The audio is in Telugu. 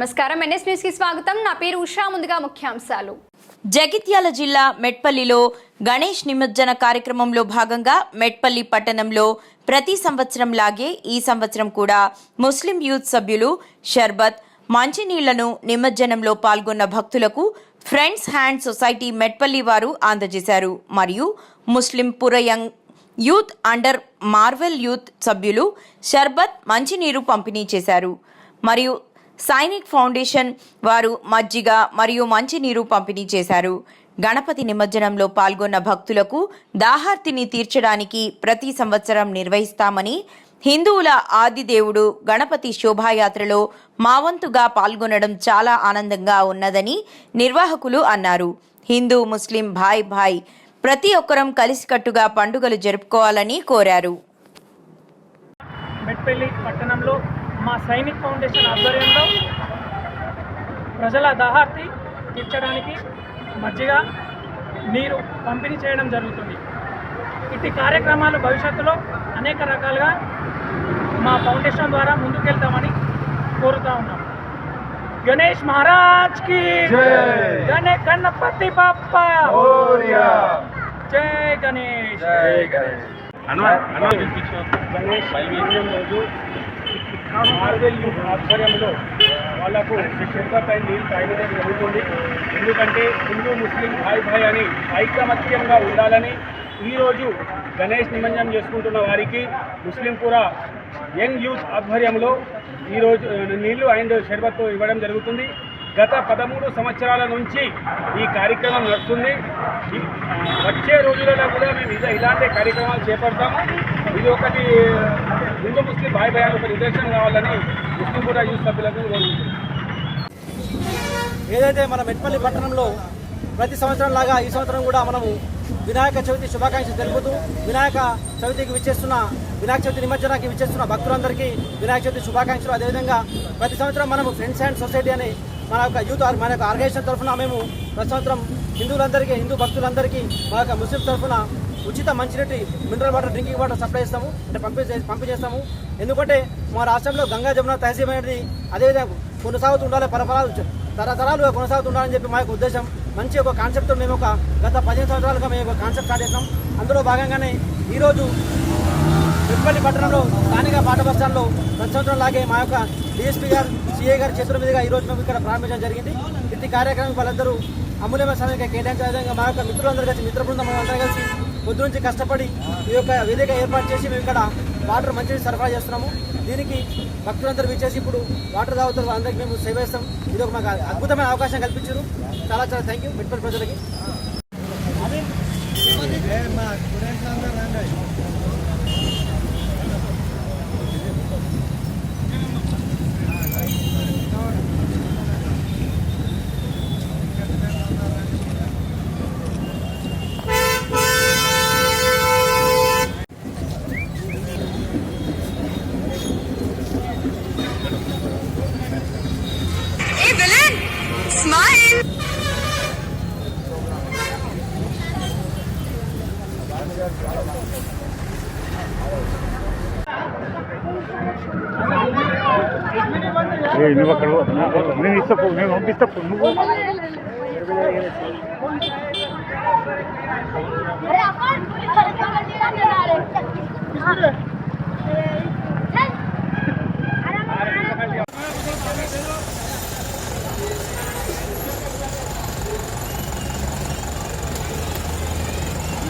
నమస్కారం. ఎన్ఎస్ న్యూస్కి స్వాగతం. నా పేరు ఉషా. ముందుగా ముఖ్యాంశాలు. జగిత్యాల జిల్లా మెట్పల్లిలో గణేష్ నిమజ్జన కార్యక్రమంలో భాగంగా మెట్పల్లి పట్టణంలో ప్రతి సంవత్సరం లాగే ఈ సంవత్సరం కూడా ముస్లిం యూత్ సభ్యులు షర్బత్ మంచినీళ్ళను నిమజ్జనంలో పాల్గొన్న భక్తులకు ఫ్రెండ్స్ హ్యాండ్ సొసైటీ మెట్పల్లి వారు అందజేశారు. మరియు ముస్లిం పురయంగ్ యూత్ అండర్ మార్వెల్ యూత్ సభ్యులు షర్బత్ మంచినీరు పంపిణీ చేశారు. మరియు సైనిక్ ఫౌండేషన్ వారు మజ్జిగ మరియు మంచినీరు పంపిణీ చేశారు. గణపతి నిమజ్జనంలో పాల్గొన్న భక్తులకు దాహార్తిని తీర్చడానికి ప్రతి సంవత్సరం నిర్వహిస్తామని హిందువుల ఆదిదేవుడు గణపతి శోభాయాత్రలో మావంతుగా పాల్గొనడం చాలా ఆనందంగా ఉన్నదని నిర్వాహకులు అన్నారు. హిందూ ముస్లిం భాయ్ భాయ్ ప్రతి ఒక్కరం కలిసికట్టుగా పండుగలు జరుపుకోవాలని కోరారు. మెట్పల్లి పట్టణంలో మా సైనిక్ ఫౌండేషన్ ఆధ్వర్యంలో ప్రజల దాహార్తి తీర్చడానికి మజ్జిగ నీరు పంపిణీ చేయడం జరుగుతుంది. ఇట్టి కార్యక్రమాలు భవిష్యత్తులో అనేక రకాలుగా మా ఫౌండేషన్ ద్వారా ముందుకెళ్తామని కోరుతా ఉన్నాం. గణేష్ మహారాజ్కి గణే గణపతి బాప్ప! జై గణేష్! గణేష్! నిమజ్జనం యూత్ ఆధ్వర్యంలో వాళ్ళకు షర్బత్ నీళ్ళు తాగడం జరుగుతుంది. ఎందుకంటే హిందూ ముస్లిం భాయ్ భాయ్ అని ఐకమత్యంగా ఉండాలని ఈరోజు గణేష్ నిమజ్జనం చేసుకుంటున్న వారికి ముస్లింపుర యంగ్ యూత్ ఆధ్వర్యంలో ఈరోజు నీళ్ళు అండ్ షర్బత్ ఇవ్వడం జరుగుతుంది. గత పదమూడు సంవత్సరాల నుంచి ఈ కార్యక్రమం నడుస్తుంది. వచ్చే రోజులలో కూడా మేము ఇలా ఇలాంటి కార్యక్రమాలు చేపడతాము. ఇది ఒకటి హిందూ ముస్లిం భాయ్ భయాలు ఒక నిదర్శనం కావాలని ముస్లిం కూడా యూత్ సభ్యులకు ఏదైతే మన మెట్పల్లి పట్టణంలో ప్రతి సంవత్సరం లాగా ఈ సంవత్సరం కూడా మనము వినాయక చవితి శుభాకాంక్షలు తెలుపుతూ వినాయక చవితికి విచ్చేస్తున్న వినాయక చవితి నిమజ్జనానికి విచ్చేస్తున్న భక్తులందరికీ వినాయక చవితి శుభాకాంక్షలు. అదేవిధంగా ప్రతి సంవత్సరం మనము ఫ్రెండ్స్ అండ్ సొసైటీ అని మన యొక్క యూత్ ఆర్- మన యొక్క ఆర్గనైజేషన్ తరఫున మేము ప్రతి సంవత్సరం హిందువులందరికీ హిందూ భక్తులందరికీ మా యొక్క ముస్లిం తరఫున ఉచిత మంచినీటి mineral water drinking water supply చేస్తాము అంటే పంపి పంపి చేస్తాము. ఎందుకంటే మా రాష్ట్రంలో గంగా జమున తహసీల్ అనేది అదేవిధంగా కొనసాగుతూ ఉండాలి పరపరాలు చ- తరతరాలుగా కొనసాగుతూ ఉండాలని చెప్పి మా యొక్క ఉద్దేశం. మంచి ఒక కాన్సెప్ట్ మేము ఒక గత పదిహేను సంవత్సరాలుగా మేము ఒక కాన్సెప్ట్ స్టార్ట్ చేసినాం. అందులో భాగంగానే ఈరోజు తిరుపతి పట్టణంలో స్థానిక పాట బస్టాండ్లో ప్రతి సంవత్సరం లాగే మా యొక్క డిఎస్పీ గారు సీఏ గారి చేతుల మీదుగా ఈ రోజు మేము ఇక్కడ ప్రారంభించడం జరిగింది. ప్రతి కార్యక్రమం వాళ్ళందరూ అమూల్యమైన సమయంగా కేటాయించిన విధంగా మా యొక్క మిత్రులందరూ కలిసి మిత్ర బృందం అందరూ కలిసి పొద్దు నుంచి కష్టపడి ఈ యొక్క వేదిక ఏర్పాటు చేసి మేము ఇక్కడ వాటర్ మంచిగా సరఫరా చేస్తున్నాము. దీనికి భక్తులందరూ విచ్చేసి ఇప్పుడు వాటర్ తాగుతారు అందరికీ మేము సేవ చేస్తాం. ఇది ఒక మాకు అద్భుతమైన అవకాశం కల్పించారు. చాలా చాలా థ్యాంక్ యూ మిట్పల్లి ప్రజలకి. Yeah.